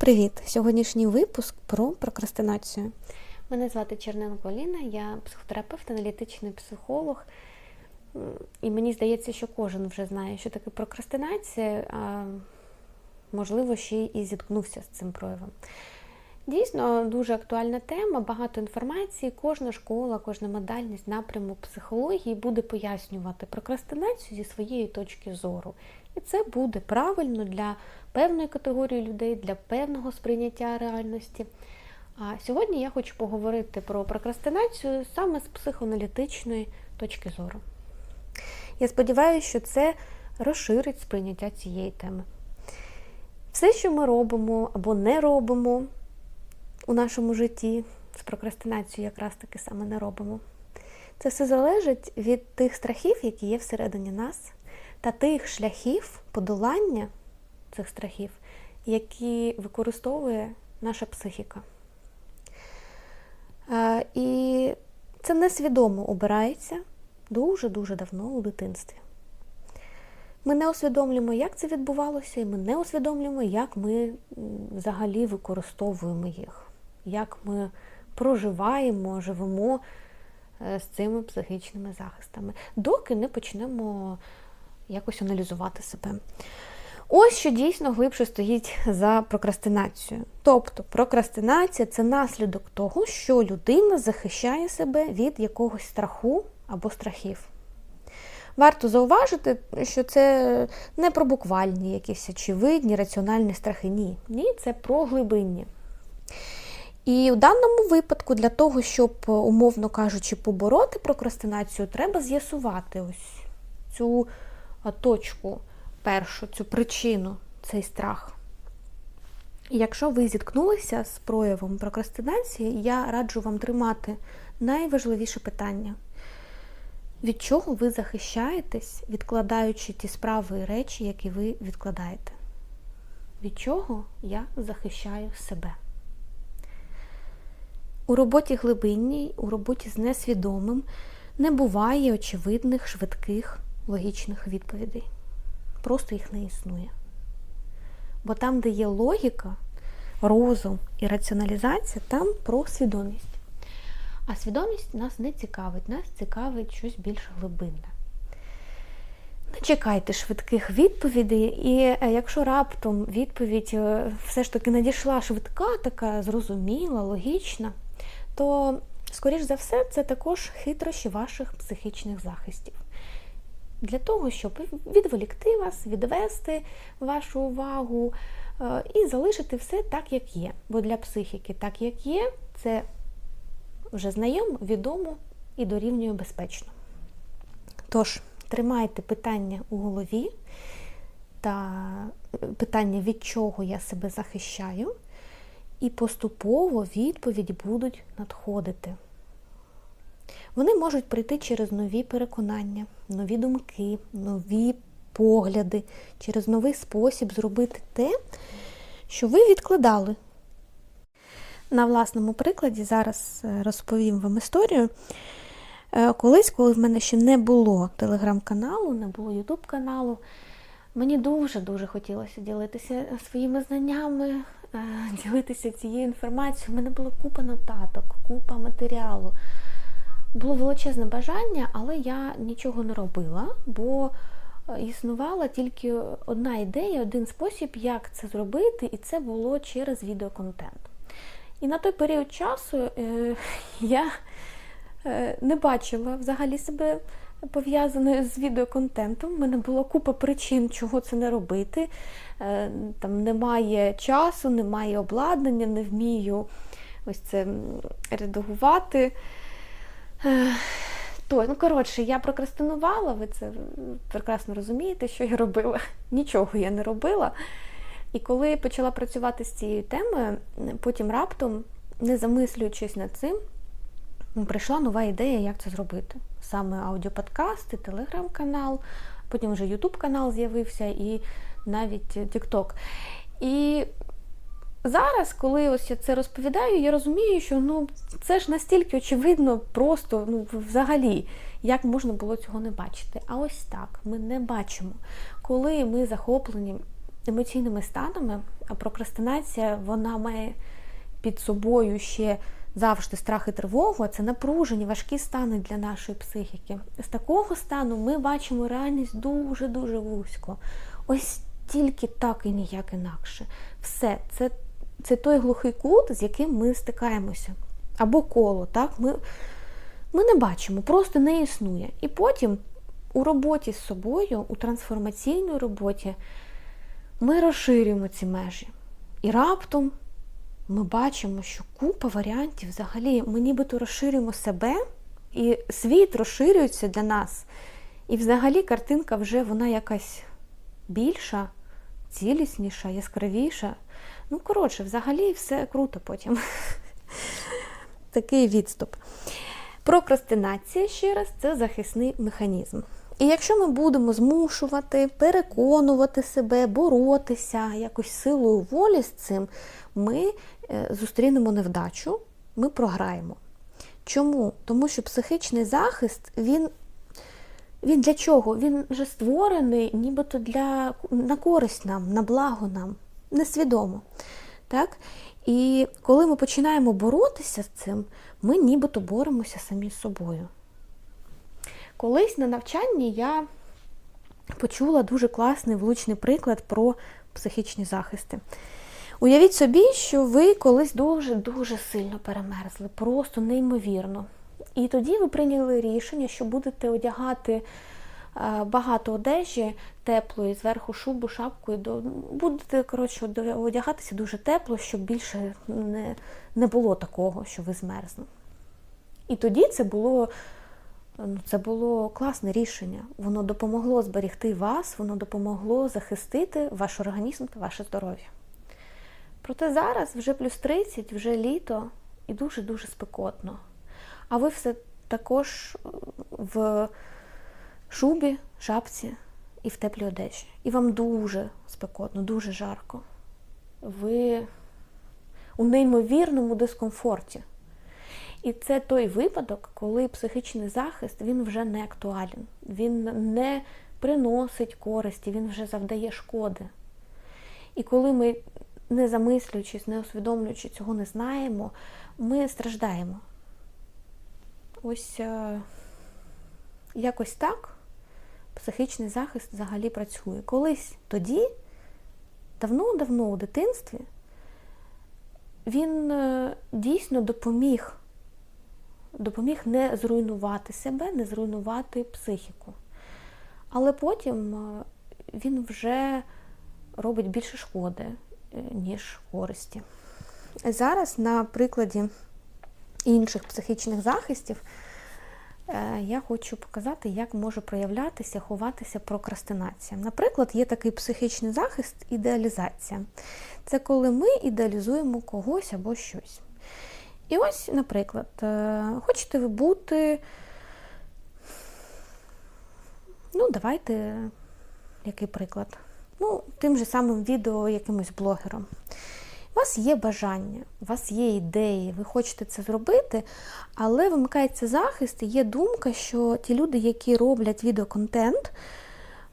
Привіт! Сьогоднішній випуск про прокрастинацію. Мене звати Черненко Ліна, я психотерапевт, аналітичний психолог. І мені здається, що кожен вже знає, що таке прокрастинація, а можливо, ще і зіткнувся з цим проявом. Дійсно, дуже актуальна тема, багато інформації. Кожна школа, кожна модальність, напрямок психології буде пояснювати прокрастинацію зі своєї точки зору. І це буде правильно для певної категорії людей, для певного сприйняття реальності. А сьогодні я хочу поговорити про прокрастинацію саме з психоаналітичної точки зору. Я сподіваюся, що це розширить сприйняття цієї теми. Все, що ми робимо або не робимо у нашому житті, з прокрастинацією якраз таки саме не робимо. Це все залежить від тих страхів, які є всередині нас, та тих шляхів подолання цих страхів, які використовує наша психіка. І це несвідомо обирається дуже-дуже давно у дитинстві. Ми не усвідомлюємо, як це відбувалося, і ми не усвідомлюємо, як ми взагалі використовуємо їх, як ми проживаємо, живемо е, з цими психічними захистами, доки не почнемо якось аналізувати себе. Ось що дійсно глибше стоїть за прокрастинацією. Тобто прокрастинація це наслідок того, що людина захищає себе від якогось страху або страхів. Варто зауважити, що це не про буквальні якісь очевидні, раціональні страхи. Ні. Ні, це про глибинні. І в даному випадку, для того, щоб, умовно кажучи, побороти прокрастинацію, треба з'ясувати ось цю точку першу, цю причину, цей страх. І якщо ви зіткнулися з проявом прокрастинації, я раджу вам тримати найважливіше питання. Від чого ви захищаєтесь, відкладаючи ті справи і речі, які ви відкладаєте? Від чого я захищаю себе? У роботі глибинній, у роботі з несвідомим не буває очевидних, швидких, логічних відповідей. Просто їх не існує. Бо там, де є логіка, розум і раціоналізація, там про свідомість. А свідомість нас не цікавить, нас цікавить щось більш глибинне. Не чекайте швидких відповідей, і е, якщо раптом відповідь е, все ж таки надійшла швидка, така зрозуміла, логічна, то, скоріш за все, це також хитрощі ваших психічних захистів. Для того, щоб відволікти вас, відвести вашу увагу е, і залишити все так, як є. Бо для психіки так, як є, це вже знайомо, відомо і дорівнює безпечно. Тож, тримайте питання у голові та питання, від чого я себе захищаю, і поступово відповіді будуть надходити. Вони можуть прийти через нові переконання, нові думки, нові погляди, через новий спосіб зробити те, що ви відкладали. На власному прикладі зараз е, розповім вам історію. Е, Колись, коли в мене ще не було телеграм-каналу, не було ютуб каналу, мені дуже-дуже хотілося ділитися своїми знаннями, ділитися цією інформацією. У мене була купа нотаток, купа матеріалу. Було величезне бажання, але я нічого не робила, бо е, існувала тільки одна ідея, один спосіб, як це зробити, і це було через відеоконтент. І на той період часу е, я е, не бачила взагалі себе пов'язаною з відеоконтентом. У мене була купа причин, чого це не робити. Е, там немає часу, немає обладнання, не вмію ось це редагувати. Е, То, ну, коротше, я прокрастинувала, ви це прекрасно розумієте, що я робила. Нічого я не робила. І коли почала працювати з цією темою, потім раптом, не замислюючись над цим, прийшла нова ідея, як це зробити. Саме аудіоподкасти, телеграм-канал, потім вже Ютуб канал з'явився і навіть TikTok. І зараз, коли ось я це розповідаю, я розумію, що ну, це ж настільки очевидно, просто ну, взагалі, як можна було цього не бачити. А ось так ми не бачимо. Коли ми захоплені емоційними станами, а прокрастинація вона має під собою ще завжди страх і тривогу, а це напружені, важкі стани для нашої психіки. З такого стану ми бачимо реальність дуже-дуже вузько. Ось тільки так і ніяк інакше. Все, це це той глухий кут, з яким ми стикаємося. Або коло. так? Ми, Ми не бачимо, просто не існує. І потім у роботі з собою, у трансформаційній роботі, ми розширюємо ці межі. І раптом ми бачимо, що купа варіантів взагалі ми нібито розширюємо себе, і світ розширюється для нас. І взагалі картинка вже вона якась більша, цілісніша, яскравіша. Ну, коротше, взагалі все круто потім. Такий відступ. Прокрастинація, ще раз, це захисний механізм. І якщо ми будемо змушувати, переконувати себе, боротися якось силою волі з цим, ми зустрінемо невдачу, ми програємо. Чому? Тому що психічний захист, він він для чого? Він вже створений нібито для, на користь нам, на благо нам, несвідомо. Так? І коли ми починаємо боротися з цим, ми нібито боремося самі з собою. Колись на навчанні я почула дуже класний влучний приклад про психічні захисти. Уявіть собі, що ви колись дуже-дуже сильно перемерзли, просто неймовірно. І тоді ви прийняли рішення, що будете одягати е, багато одежі теплої, зверху шубу, шапку, будете коротше, одягатися дуже тепло, щоб більше не, не було такого, що ви змерзли. І тоді це було. Ну, це було класне рішення. Воно допомогло зберегти вас, воно допомогло захистити ваш організм та ваше здоров'я. Проте зараз вже плюс 30, вже літо і дуже-дуже спекотно. А ви все також е, в шубі, шапці і в теплій одежі. І вам дуже спекотно, дуже жарко. Ви у неймовірному дискомфорті. І це той випадок, коли психічний захист він вже не актуален, він не приносить користі, він вже завдає шкоди. І коли ми, не замислюючись, не усвідомлюючи цього не знаємо, ми страждаємо. Ось е, якось так психічний захист взагалі працює. Колись тоді, давно-давно у дитинстві, він е, дійсно допоміг допоміг не зруйнувати себе, не зруйнувати психіку. Але потім е, він вже робить більше шкоди, ніж користі. Зараз, на прикладі інших психічних захистів, е, я хочу показати, як може проявлятися, ховатися прокрастинація. Наприклад, є такий психічний захист ідеалізація. Це коли ми ідеалізуємо когось або щось. І ось, наприклад, е, хочете ви бути, ну, давайте, який приклад? Тим же самим відео якимось блогером. У вас є бажання, у вас є ідеї, ви хочете це зробити, але вимикається захист, і є думка, що ті люди, які роблять відеоконтент,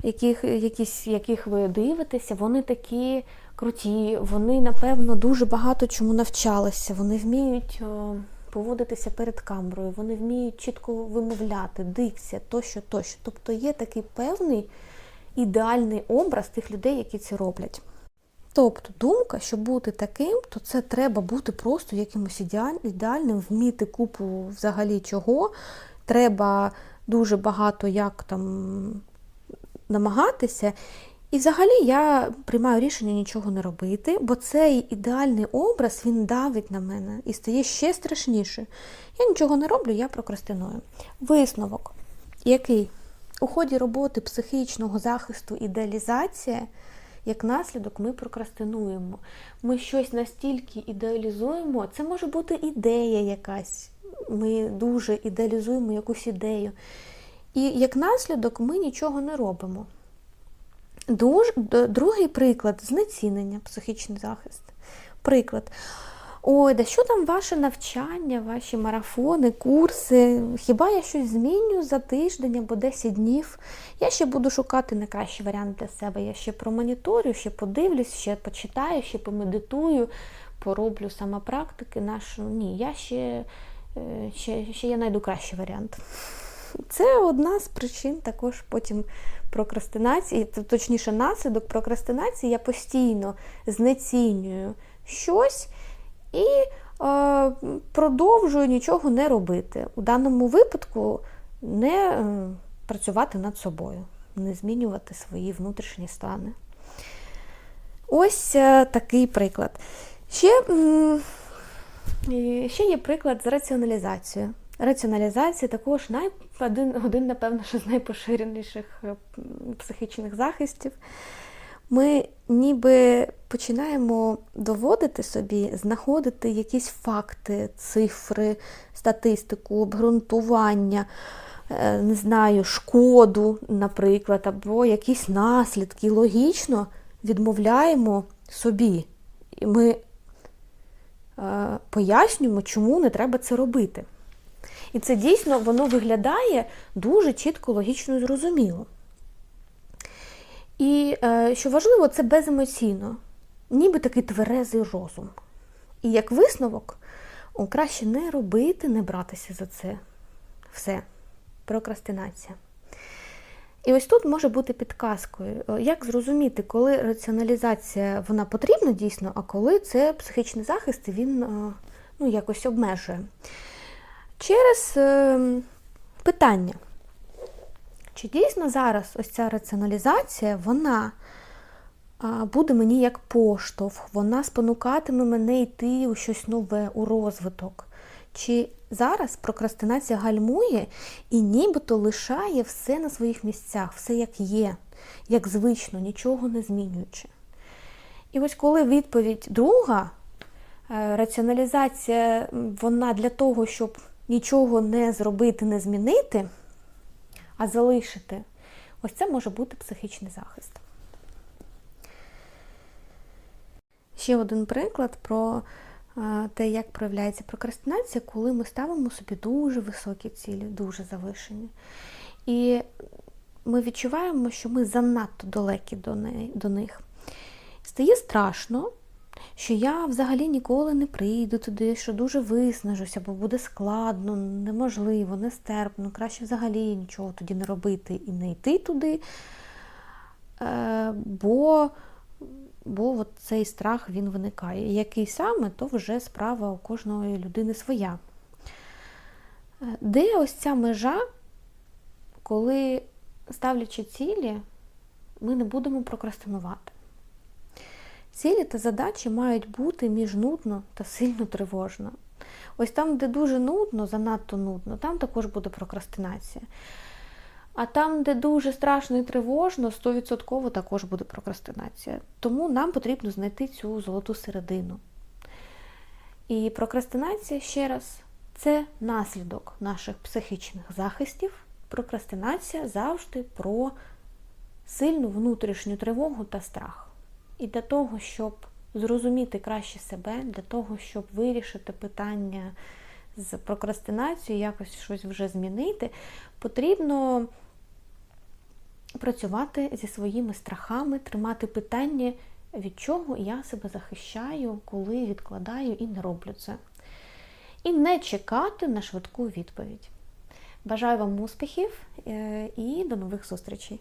яких, якісь, яких ви дивитеся, вони такі круті, вони, напевно, дуже багато чому навчалися. Вони вміють поводитися перед камерою, вони вміють чітко вимовляти, дикція, тощо, тощо. Тобто є такий певний ідеальний образ тих людей, які це роблять. Тобто думка, щоб бути таким, то це треба бути просто якимось ідеальним, вміти купу взагалі чого. Треба дуже багато як там намагатися. І взагалі я приймаю рішення нічого не робити, бо цей ідеальний образ він давить на мене і стає ще страшніше. Я нічого не роблю, я прокрастиную. Висновок, який у ході роботи психічного захисту ідеалізація, як наслідок, ми прокрастинуємо. Ми щось настільки ідеалізуємо, це може бути ідея якась. Ми дуже ідеалізуємо якусь ідею. І як наслідок ми нічого не робимо. Другий приклад знецінення, психічний захист. Приклад. Ой, да що там ваше навчання, ваші марафони, курси? Хіба я щось зміню за тиждень або 10 днів? Я ще буду шукати найкращий варіант для себе. Я ще промоніторю, ще подивлюсь, ще почитаю, ще помедитую, пороблю самопрактики. Нашу. Ні, я ще, е, ще, ще я знайду кращий варіант. Це одна з причин також потім прокрастинації, точніше, наслідок прокрастинації. Я постійно знецінюю щось і е, продовжую нічого не робити. У даному випадку не е, працювати над собою, не змінювати свої внутрішні стани. Ось е, такий приклад. Ще, і ще є приклад з раціоналізацією. Раціоналізація також най, один, один, напевно, що з найпоширеніших е, психічних захистів. Ми ніби починаємо доводити собі, знаходити якісь факти, цифри, статистику, обґрунтування, е, не знаю, шкоду, наприклад, або якісь наслідки. Логічно відмовляємо собі. І ми е, пояснюємо, чому не треба це робити. І це дійсно воно виглядає дуже чітко, логічно і зрозуміло. І е, що важливо, це беземоційно, ніби такий тверезий розум. І як висновок, краще не робити, не братися за це. Все. Прокрастинація. І ось тут може бути підказкою, як зрозуміти, коли раціоналізація вона потрібна дійсно, а коли це психічний захист, і він е, ну, якось обмежує. Через е, питання. Чи дійсно зараз ось ця раціоналізація, вона буде мені як поштовх, вона спонукатиме мене йти у щось нове, у розвиток? Чи зараз прокрастинація гальмує і нібито лишає все на своїх місцях, все як є, як звично, нічого не змінюючи? І ось коли відповідь друга, е, раціоналізація, вона для того, щоб нічого не зробити, не змінити, а залишити. Ось це може бути психічний захист. Ще один приклад про е, те, як проявляється прокрастинація, коли ми ставимо собі дуже високі цілі, дуже завишені. І ми відчуваємо, що ми занадто далекі до них. Стає страшно, що я взагалі ніколи не прийду туди, що дуже виснажуся, бо буде складно, неможливо, нестерпно, краще взагалі нічого тоді не робити і не йти туди. Е, бо бо от цей страх він виникає. Який саме, то вже справа у кожної людини своя. Е, Де ось ця межа, коли, ставлячи цілі, ми не будемо прокрастинувати? Цілі та задачі мають бути між нудно та сильно тривожно. Ось там, де дуже нудно, занадто нудно, там також буде прокрастинація. А там, де дуже страшно і тривожно, 100% також буде прокрастинація. Тому нам потрібно знайти цю золоту середину. І прокрастинація, ще раз, це наслідок наших психічних захистів. Прокрастинація завжди про сильну внутрішню тривогу та страх. І для того, щоб зрозуміти краще себе, для того, щоб вирішити питання з прокрастинацією, якось щось вже змінити, потрібно працювати зі своїми страхами, тримати питання, від чого я себе захищаю, коли відкладаю і не роблю це. І не чекати на швидку відповідь. Бажаю вам успіхів е, і до нових зустрічей!